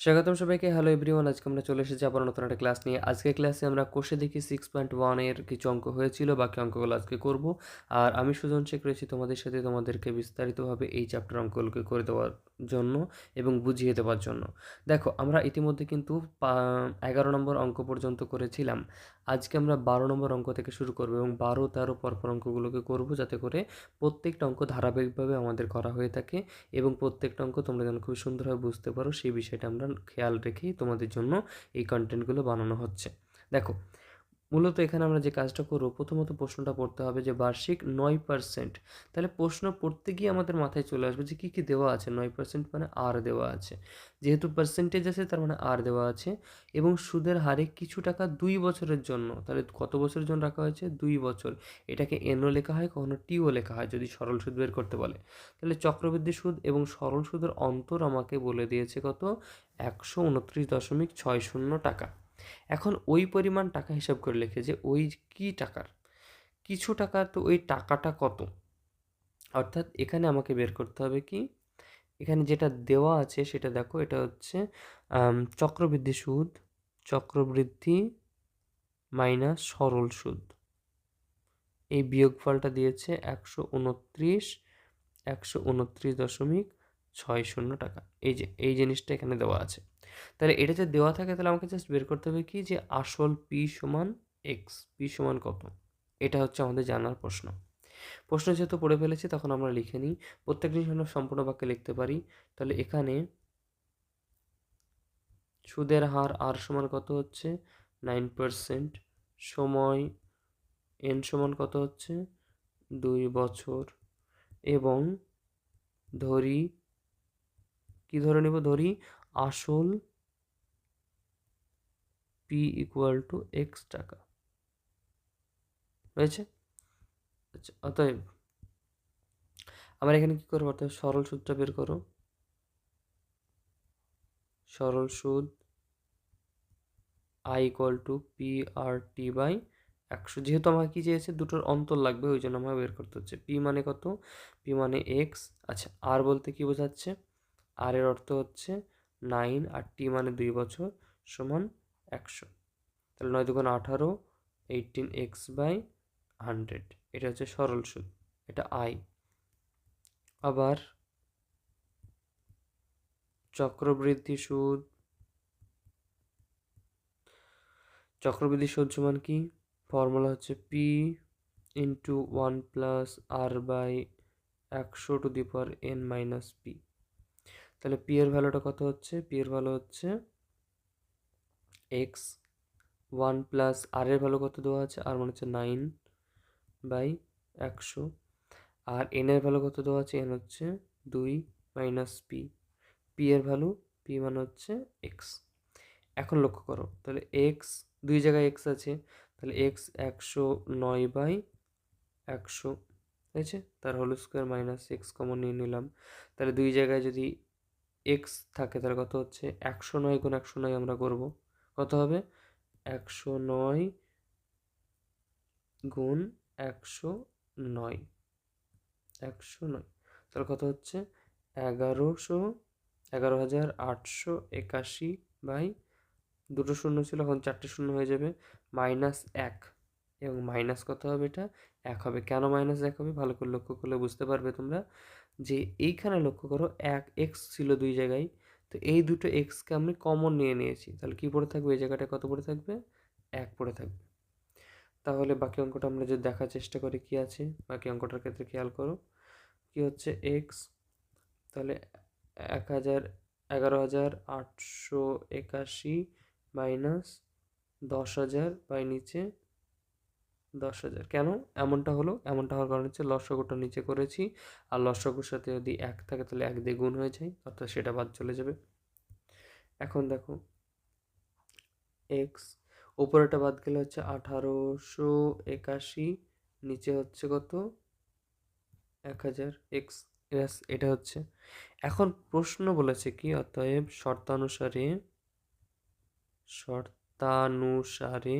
স্বাগতম সবাইকে। Hello everyone আজকে আমরা চলে এসেছি আবার নতুন একটা ক্লাস নিয়ে। আজকে ক্লাসে আমরা কোষে দেখি সিক্স পয়েন্ট ওয়ানের কিছু অঙ্ক হয়েছিল, বাকি অঙ্কগুলো আজকে করব। আর আমি সুজন শেখ রয়েছি, তোমাদের সাথে তোমাদেরকে বিস্তারিতভাবে এই চ্যাপ্টার অঙ্কগুলোকে করে দেওয়ার জন্য এবং বুঝিয়ে দেওয়ার জন্য। দেখো, আমরা ইতিমধ্যে কিন্তু এগারো নম্বর অঙ্ক পর্যন্ত করেছিলাম। আজকে আমরা বারো নম্বর অঙ্ক থেকে শুরু করব এবং বারো, তেরো পরপর অঙ্কগুলোকে করব যাতে করে প্রত্যেকটা অঙ্ক ধারাবাহিকভাবে আমাদের করা হয়ে থাকে এবং প্রত্যেকটা অঙ্ক তোমরা যেন খুব সুন্দরভাবে বুঝতে পারো, সেই বিষয়টা আমরা খেয়াল রেখেই তোমাদের জন্য এই কন্টেন্টগুলো বানানো হচ্ছে। দেখো মূলত এখানে আমরা যে কাজটা করব, প্রথমত প্রশ্নটা পড়তে হবে যে বার্ষিক নয় পার্সেন্ট তাহলে প্রশ্ন পড়তে গিয়ে আমাদের মাথায় চলে আসবে যে কী কী দেওয়া আছে, নয় পার্সেন্ট মানে আর দেওয়া আছে। যেহেতু পার্সেন্টেজ আছে, তার মানে আর দেওয়া আছে এবং সুদের হারে কিছু টাকা দুই বছরের জন্য, তাহলে কত বছরের জন্য রাখা হয়েছে? দুই বছর। এটাকে এনও লেখা হয়, কখনো টিও লেখা হয় যদি সরল সুদ বের করতে বলে। তাহলে চক্রবৃদ্ধি সুদ এবং সরল সুদের অন্তর আমাকে বলে দিয়েছে কত? একশো উনত্রিশ দশমিক ছয় শূন্য টাকা। এখন ওই পরিমাণ টাকা হিসাব করে লিখে যে ওই কি টাকার? কিছু টাকা তো ওই টাকাটা কত? অর্থাৎ এখানে আমাকে বের করতে হবে কি? এখানে যেটা দেওয়া আছে সেটা দেখো, এটা হচ্ছে চক্রবৃদ্ধি সুদ, চক্রবৃদ্ধি মাইনাস সরল সুদ। এই বিয়োগফলটা দিয়েছে একশো উনত্রিশ একশো উনত্রিশ দশমিক ছয় শূন্য টাকা। এই যে, এই জিনিসটা এখানে দেওয়া আছে। তাহলে এটা যদি দেওয়া থাকে, তাহলে আমাকে জাস্ট বের করতে হবে কি? যে আসল পি সমান এক্স পি সমান কত? এটা হচ্ছে আমাদের জানার প্রশ্ন। প্রশ্ন যেহেতু পড়ে ফেলেছি, তখন আমরা লিখে নিই। প্রত্যেক জিনিস আমরা সম্পূর্ণ বাক্যে লিখতে পারি। তাহলে এখানে সুদের হার আর সমান কত হচ্ছে? নাইন পারসেন্ট সময় এন সমান কত হচ্ছে? দুই বছর। এবং ধরি, কি ধরে নেব? ধরি আসল পি ইকুয়াল টু এক্স টাকা। হয়েছে আচ্ছা অতএব আমার এখানে কি করব? অর্থাৎ সরল সুদটা বের করো। সরল সুদ I equal to P R T by একশো। যেহেতু আমাকে কী চেয়েছে? দুটোর অন্তর লাগবে, ওই জন্য আমাকে বের করতে হচ্ছে। পি মানে কত? পি মানে এক্স আচ্ছা আর বলতে কি বোঝাচ্ছে? আর এর অর্থ হচ্ছে নাইন আর টি মানে দুই বছর সমান একশো। তাহলে নয় দুগুণ আঠারো এইটিন এক্স বাই হান্ড্রেড এটা হচ্ছে সরল সুদ, এটা আই আবার চক্রবৃদ্ধি সুদ চক্রবৃদ্ধি সুদ সমান কি? ফর্মুলা হচ্ছে P into one plus R by একশো to the power N minus P তাহলে পি এর ভ্যালুটা কত হচ্ছে? পি এর ভ্যালু হচ্ছে এক্স ওয়ান প্লাস আর এর ভ্যালু কত দেওয়া আছে? আর মানে হচ্ছে নাইন বাই একশো। আর এন এর ভ্যালু কত দেওয়া আছে? এন হচ্ছে দুই মাইনাস পি পি এর ভ্যালু পি মানে হচ্ছে এক্স এখন লক্ষ্য করো, তাহলে এক্স দুই জায়গায় এক্স আছে, তাহলে এক্স একশো নয় বাই একশো, ঠিক আছে? তার whole square minus X common নিয়ে নিলাম। তাহলে দুই জায়গায় যদি এক্স থাকে, তাহলে কত হচ্ছে? একশো নয় গুণ একশো নয় আমরা করব। কত হবে? একশো নয় গুণ একশো নয়। একশো নয়। তাহলে কত হচ্ছে? এগারোশো, এগারো হাজার আটশো একাশি বাই দুটো শূন্য ছিল, এখন চারটে শূন্য হয়ে যাবে। মাইনাস এক। এবং মাইনাস কত হবে এটা? এক হবে। কেন মাইনাস এক হবে? ভালো করে লক্ষ্য করলে বুঝতে পারবে তোমরা। যে এইখানে লক্ষ্য করো এক এক্স ছিল দুই জায়গায়, তো এই দুটো এক্সকে আমি কমন নিয়ে নিয়েছি। তাহলে কী পড়ে থাকবে? এই জায়গাটা কত পড়ে থাকবে? এক পড়ে থাকবে। তাহলে বাকি অঙ্কটা আমরা যদি দেখার চেষ্টা করি কি আছে, বাকি অঙ্কটার ক্ষেত্রে খেয়াল করো। কি হচ্ছে? এক্স তাহলে এক হাজার, এগারো হাজার আটশো একাশি মাইনাস দশ হাজার বাই নিচে দশ হাজার। কেন? এমনটা হলো, এমনটা হওয়ার কারণ হচ্ছে লসগোটা নিচে করেছি। আর লসগুর সাথে যদি এক থাকে তাহলে এক দিয়ে গুণ হয়ে যায়, অর্থাৎ সেটা বাদ চলে যাবে। এখন দেখো, এক্স উপরেটা বাদ গেলে হচ্ছে আঠারোশো একাশি, নিচে হচ্ছে কত? এক হাজার। এক্স ইয়াস এটা হচ্ছে। এখন প্রশ্ন বলেছে কি? অতএব শর্তানুসারে শর্তানুসারে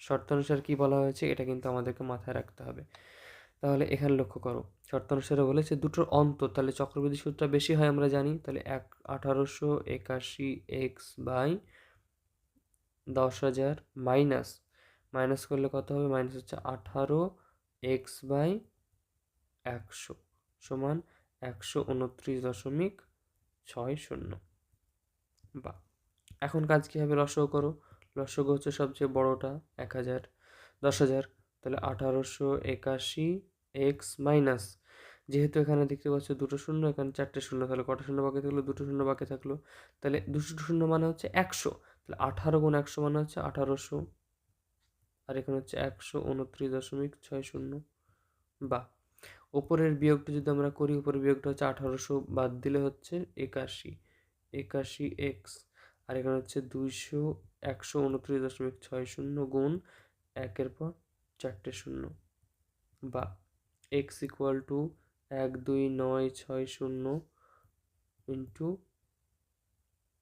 শর্তানুসার কী বলা হয়েছে, এটা কিন্তু আমাদেরকে মাথায় রাখতে হবে। তাহলে এখানে লক্ষ্য করো শর্ত অনুসারে বলেছে দুটোর অন্তর, তাহলে চক্রবৃদ্ধি সুদটা বেশি হয় আমরা জানি, তাহলে এক আঠারোশো একাশি এক্স বাই দশ হাজার মাইনাস মাইনাস করলে কত হবে? মাইনাস হচ্ছে আঠারো এক্স বাই একশো সমান একশো উনত্রিশ দশমিক ছয় শূন্য। বা এখন কাজ কী হবে লসও করো? লসগো হচ্ছে সবচেয়ে বড়টা, এক হাজার, দশ হাজার। তাহলে আঠারোশো একাশি এক্স মাইনাস। যেহেতু এখানে দেখতে পাচ্ছ দুটো শূন্য, এখানে চারটে শূন্য, তাহলে কটা শূন্য বাকি থাকল? দুটো শূন্য বাকি থাকল। তাহলে দুটো শূন্য মানে হচ্ছে একশো। তাহলে আঠারো গুণ একশো মানে হচ্ছে আঠারোশো। আর এখানে হচ্ছে একশো উনত্রিশ দশমিক ছয় শূন্য। বা ওপরের বিয়োগটা যদি আমরা করি, উপরের বিয়োগটা হচ্ছে আঠারোশো বাদ দিলে হচ্ছে একাশি একাশি এক্স। আর এখানে হচ্ছে দুইশো একশো উনত্রিশ দশমিক ছয় শূন্য গুণ একের পর চারটে শূন্য। বা এক্স ইকুয়াল টু এক দুই নয় ছয় শূন্য ইন্টু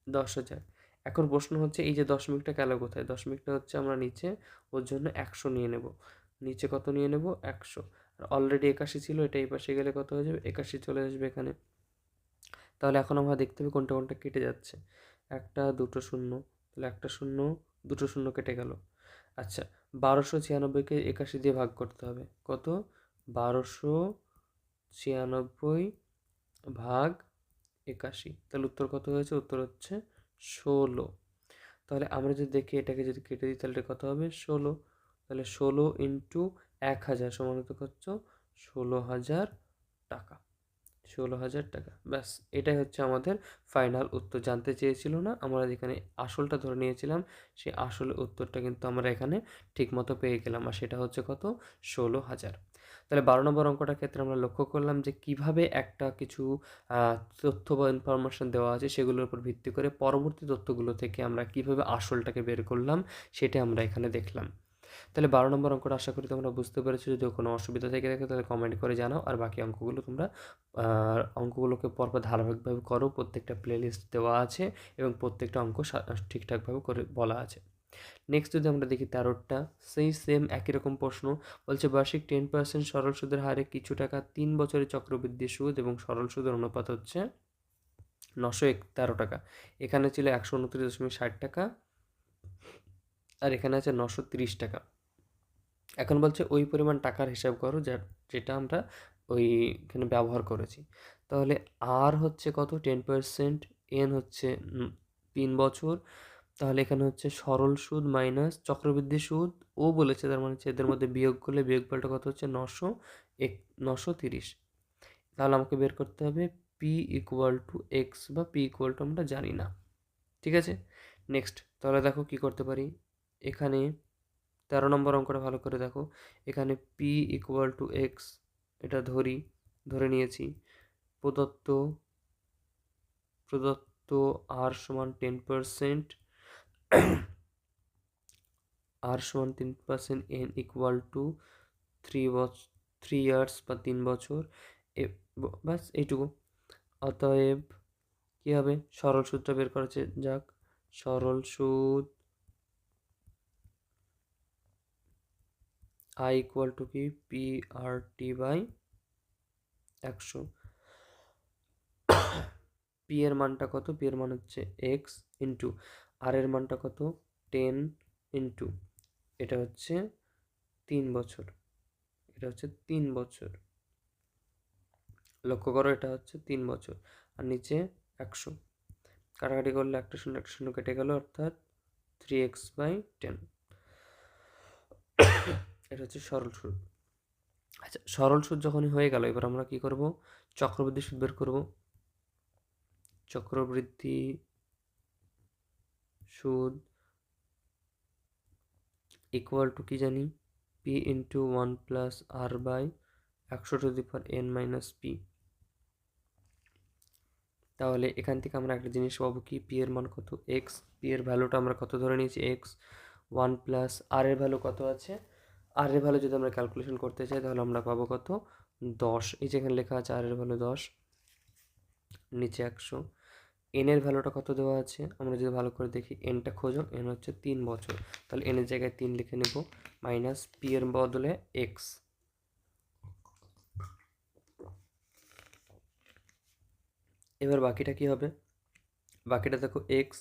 দশ হাজার। এখন প্রশ্ন হচ্ছে, এই যে দশমিকটা গেল কোথায়? দশমিকটা হচ্ছে আমরা নিচে, ওর জন্য একশো নিয়ে নেব। নিচে কত নিয়ে নেব? একশো। আর অলরেডি একাশি ছিল, এটা এই পাশে গেলে কত হয়ে যাবে? একাশি চলে আসবে এখানে। তাহলে এখন আমরা দেখতে হবে কোনটা কোনটা কেটে যাচ্ছে। একটা, দুটো, শূন্য। তাহলে একটা শূন্য, দুটো শূন্য কেটে গেল। আচ্ছা বারোশো ছিয়ানব্বইকে একাশি দিয়ে ভাগ করতে হবে। কত? বারোশো ছিয়ানব্বই ভাগ একাশি। তাহলে উত্তর কত হয়েছে? উত্তর হচ্ছে ষোলো। তাহলে আমরা যদি দেখি এটাকে যদি কেটে দিই, তাহলে কত হবে? ষোলো। তাহলে ষোলো ইন্টু এক হাজার সমানত হচ্ছে? ষোলো হাজার টাকা। ষোলো হাজার টাকা। ব্যাস, এটাই হচ্ছে আমাদের ফাইনাল উত্তর। জানতে চেয়েছিল না, আমরা যেখানে আসলটা ধরে নিয়েছিলাম, সেই আসল উত্তরটা কিন্তু আমরা এখানে ঠিকমতো পেয়ে গেলাম। আর সেটা হচ্ছে কত? ষোলো হাজার। তাহলে বারো নম্বর অঙ্কটার ক্ষেত্রে আমরা লক্ষ্য করলাম যে কীভাবে একটা কিছু তথ্য বা ইনফরমেশন দেওয়া আছে, সেগুলোর উপর ভিত্তি করে পরবর্তী তথ্যগুলো থেকে আমরা কীভাবে আসলটাকে বের করলাম, সেটা আমরা এখানে দেখলাম। তাহলে বারো নম্বর অঙ্কটা আশা করি তোমরা বুঝতে পেরেছ। যদি কোনো অসুবিধা থেকে থাকে, তাহলে কমেন্ট করে জানাও। আর বাকি অঙ্কগুলো তোমরা অঙ্কগুলোকে পরপর ধারাবাহিকভাবে করো। প্রত্যেকটা প্লেলিস্ট দেওয়া আছে এবং প্রত্যেকটা অঙ্ক ঠিকঠাকভাবে করে বলা আছে। নেক্সট যদি আমরা দেখি তেরোটা সেই সেম একই রকম প্রশ্ন। বলছে, বার্ষিক টেন পার্সেন্ট সরল সুদের হারে কিছু টাকা তিন বছরের চক্রবৃদ্ধি সুদ এবং সরল সুদের অনুপাত হচ্ছে নশো এক তেরো টাকা। এখানে ছিল একশো উনত্রিশ দশমিক ষাট টাকা। আর এখানে আছে নশো তিরিশ টাকা। এখন বলছে ওই পরিমাণ টাকার হিসাব করো যা, যেটা আমরা ওইখানে ব্যবহার করেছি। তাহলে আর হচ্ছে কত? টেন পার্সেন্ট এন হচ্ছে তিন বছর। তাহলে এখানে হচ্ছে সরল সুদ মাইনাস চক্রবৃদ্ধি সুদ। ও বলেছে তার মানে হচ্ছে এদের মধ্যে বিয়োগ করলে বিয়োগফলটা কত হচ্ছে? নশো এক, নশো তিরিশ। তাহলে আমাকে বের করতে হবে পি ইকুয়াল টু এক্স বা পি ইকুয়াল টু আমরা জানি না। ঠিক আছে? নেক্সট তাহলে দেখো কি করতে পারি। এখানে তেরো নম্বর অঙ্কটা ভালো করে দেখো। এখানে পি ইকুয়াল টু এক্স এটা ধরি, ধরে নিয়েছি। প্রদত্ত প্রদত্ত আর সমান টেন পারসেন্ট আর সমান তিন percent N equal to three বছর থ্রি ইয়ার্স বা তিন বছর বাস এইটুকু। অতএব কী হবে? সরল সূত্র বের করেছে, যাক। সরল সুদ আই ইকুয়াল টু কি? পি আর টি বাই একশো। পি এর মানটা কত? পি এর মান হচ্ছে এক্স ইন্টু আর এর মানটা কত? টেন ইন্টু এটা হচ্ছে তিন বছর। এটা হচ্ছে তিন বছর। লক্ষ্য করো, এটা হচ্ছে তিন বছর আর নিচে একশো। কাটাকাটি করলে একটা শূন্য একটা শূন্য কেটে গেল, অর্থাৎ থ্রি এক্স বাই টেন এটা হচ্ছে সরল সুদ আচ্ছা সরল সুদ যখনই হয়ে গেল, এবার আমরা কি করব? চক্রবৃদ্ধি সুদ বের করব। চক্রবৃদ্ধি সুদ ইকুয়াল টু কি জানি? P into one plus R by একশো to the power N minus P তাহলে এখান থেকে আমরা একটা জিনিস পাবো কি? পি এর মান কত? এক্স পি এর ভ্যালুটা আমরা কত ধরে নিয়েছি? এক্স ওয়ান প্লাস আর এর ভ্যালু কত আছে? আর এর ভ্যালু যদি আমরা ক্যালকুলেশন করতে চাই, তাহলে আমরা পাবো কত? দশ। এই যেখানে লেখা আছে আর এর ভ্যালু দশ, নিচে একশো। এনের ভ্যালুটা কত দেওয়া আছে? আমরা যদি ভালো করে দেখি এনটা খোঁজো এন হচ্ছে তিন বছর। তাহলে এনের জায়গায় তিন লিখে নেব মাইনাস পি এর বদলে এক্স এবার বাকিটা কি হবে? বাকিটা দেখো এক্স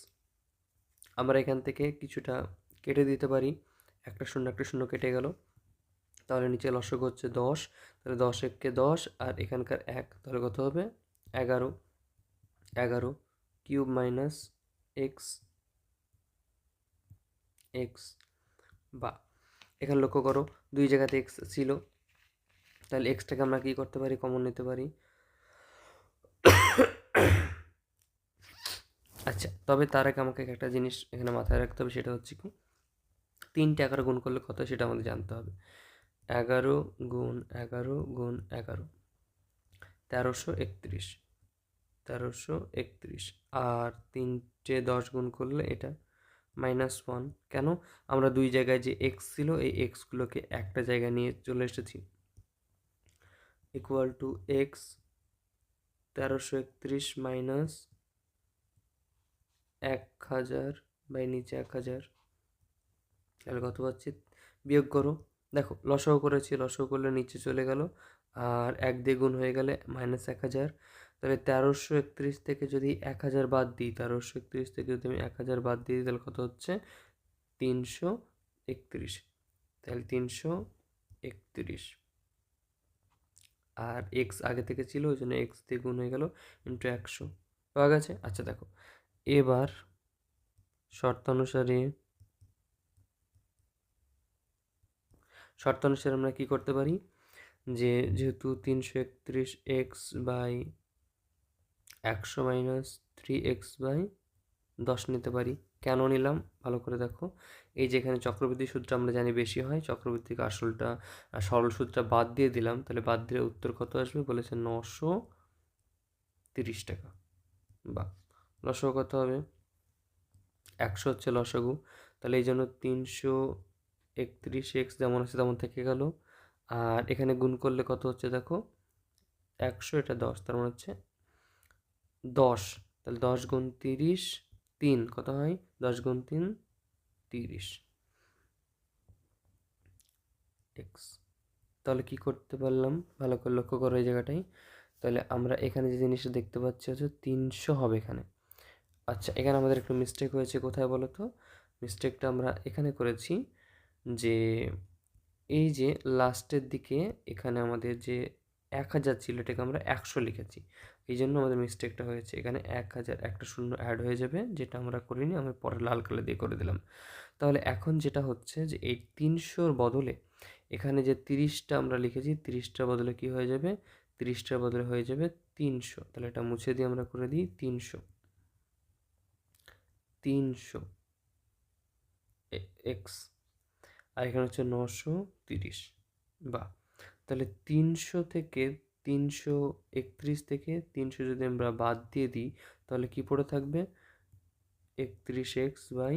আমরা এখান থেকে কিছুটা কেটে দিতে পারি। একটা শূন্য একটা শূন্য কেটে গেল। তাহলে নিচে লসক হচ্ছে দশ। তাহলে দশ এককে দশ আর এখানকার এক, তাহলে কত হবে? এগারো। এগারো কিউব মাইনাস এক্স এক্স। বা, এখানে লক্ষ্য করো, দুই জায়গাতে এক্স ছিল। তাহলে এক্সটাকে আমরা কী করতে পারি? কমন নিতে পারি। আচ্ছা তবে তার আগে আমাকে একটা জিনিস এখানে মাথায় রাখতে হবে, সেটা হচ্ছে কি? তিনটে এগারো গুণ করলে কত সেটা আমাদের জানতে হবে। এগারো গুণ এগারো গুণ এগারো। তেরোশো একত্রিশ। তেরোশো একত্রিশ। আর তিনটে দশ গুণ করলে এটা মাইনাস ওয়ান কেন? আমরা দুই জায়গায় যে এক্স ছিল, এই এক্সগুলোকে একটা জায়গায় নিয়ে চলে এসেছি। ইকুয়াল টু এক্স তেরোশো একত্রিশ মাইনাস এক হাজার বাই নিচে এক হাজার। তাহলে কত পাচ্ছি বিয়োগ করো। দেখো, লসাও করেছি, লসাও করলে নিচে চলে গেল। আর এক দিয়ে গুণ হয়ে গেলে মাইনাস এক হাজার। তাহলে তেরোশো একত্রিশ থেকে যদি এক হাজার বাদ দিই, তেরোশো একত্রিশ থেকে যদি আমি এক হাজার বাদ দিই, তাহলে কত হচ্ছে? তিনশো একত্রিশ। তাহলে তিনশো একত্রিশ। আর এক্স আগে থেকে ছিল, ওই জন্য এক্স দিয়ে গুণ হয়ে গেল ইন্টু একশো। পাওয়া গেছে? আচ্ছা দেখো। এবার শর্তানুসারে শর্তানুসারে আমরা কী করতে পারি? যে যেহেতু তিনশো একত্রিশ এক্স বাই একশো মাইনাস থ্রি এক্স বাই দশ নিতে পারি। কেন নিলাম? ভালো করে দেখো। এই যেখানে চক্রবৃদ্ধি সূত্র আমরা জানি বেশি হয় চক্রবৃদ্ধিকে আসলটা সরল সূত্রটা বাদ দিয়ে দিলাম। তাহলে বাদ দিলে উত্তর কত আসবে? বলেছে নশো তিরিশ টাকা। বা লসগু কত হবে। একশো হচ্ছে লসগু। তাহলে এই জন্য তিনশো একত্রিশ এক্স যেমন আছে তেমন থেকে গেল। আর এখানে গুণ করলে কত হচ্ছে দেখো? একশো, এটা দশ, তার মানে হচ্ছে দশ। তাহলে দশ গুণ তিরিশ, তিন, কত হয়? দশ গুণ তিন, তিরিশ। এক্স। তাহলে কি করতে পারলাম? ভালো করে লক্ষ্য করো এই জায়গাটাই তাহলে আমরা এখানে যে জিনিসটা দেখতে পাচ্ছি হচ্ছে তিনশো হবে এখানে। আচ্ছা এখানে আমাদের একটু মিস্টেক হয়েছে, কোথায় বলো তো? মিস্টেকটা আমরা এখানে করেছি। যে এই যে লাস্টের দিকে এখানে আমাদের যে এক হাজার ছিল, এটাকে আমরা একশো লিখেছি। এই জন্য আমাদের মিস্টেকটা হয়েছে। এখানে এক হাজার একটা শূন্য অ্যাড হয়ে যাবে, যেটা আমরা করিনি, আমি পরে লাল কালার দিয়ে করে দিলাম। তাহলে এখন যেটা হচ্ছে যে এই তিনশোর বদলে এখানে যে তিরিশটা আমরা লিখেছি, তিরিশটার বদলে কি হয়ে যাবে? তিরিশটার বদলে হয়ে যাবে তিনশো। তাহলে এটা মুছে দিয়ে আমরা করে দিই তিনশো। তিনশো। এক্স। আর এখানে হচ্ছে নশো তিরিশ। বা তাহলে তিনশো থেকে তিনশো একত্রিশ থেকে তিনশো যদি আমরা বাদ দিয়ে দিই, তাহলে কী পড়ে থাকবে? একত্রিশ এক্স বাই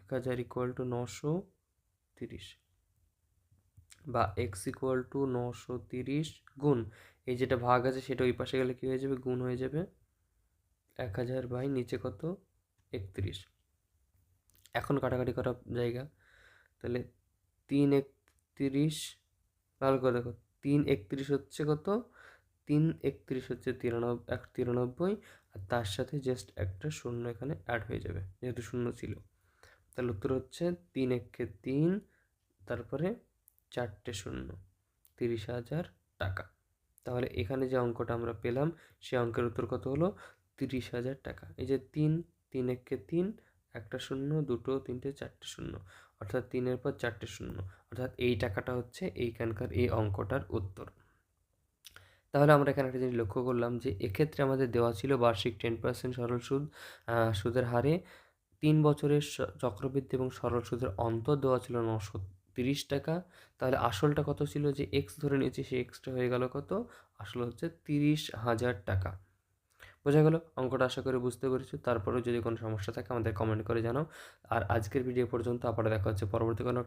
এক হাজার ইকুয়াল টু নশো তিরিশ। বা এক্স ইকুয়াল টু নশো তিরিশ গুণ, এই যেটা ভাগ আছে সেটা ওই পাশে গেলে কী হয়ে যাবে? গুণ হয়ে যাবে এক হাজার বাই নিচে কত? একত্রিশ। এখন কাটাকাটি করা জায়গা। তাহলে তিন একত্রিশ ভালো করে দেখো, তিন একত্রিশ হচ্ছে কত? তিন একত্রিশ হচ্ছে তিরানব্বই এক তিরানব্বই, আর তার সাথে জাস্ট একটা শূন্য এখানে অ্যাড হয়ে যাবে, যেহেতু শূন্য ছিল। তাহলে উত্তর হচ্ছে তিন একে তিন, তারপরে চারটে শূন্য, তিরিশ হাজার টাকা। তাহলে এখানে যে অঙ্কটা আমরা পেলাম, সে অঙ্কের উত্তর কত হলো? তিরিশ হাজার টাকা। এই যে তিন তিন একে তিন একটা শূন্য, দুটো, তিনটে, চারটে শূন্য, অর্থাৎ তিনের পর চারটে শূন্য, অর্থাৎ এই টাকাটা হচ্ছে এইখানকার এই অঙ্কটার উত্তর। তাহলে আমরা এখানে একটা জিনিস লক্ষ্য করলাম যে এক্ষেত্রে আমাদের দেওয়া ছিল বার্ষিক টেন পার্সেন্ট সরল সুদ সুদের হারে। তিন বছরের চক্রবৃদ্ধি এবং সরল সুদের অন্তর দেওয়া ছিল নশো তিরিশ টাকা। তাহলে আসলটা কত ছিল? যে এক্স ধরে নিয়েছি, সেই এক্সটা হয়ে গেল কত? আসল হচ্ছে তিরিশ হাজার টাকা। বোঝা গেল। অঙ্কটা আশা করে বুঝতে পেরেছ। তারপরেও যদি কোনো সমস্যা থাকে আমাদের কমেন্ট করে জানাও। আর আজকের ভিডিও পর্যন্ত আবার দেখা হচ্ছে পরবর্তী কোনো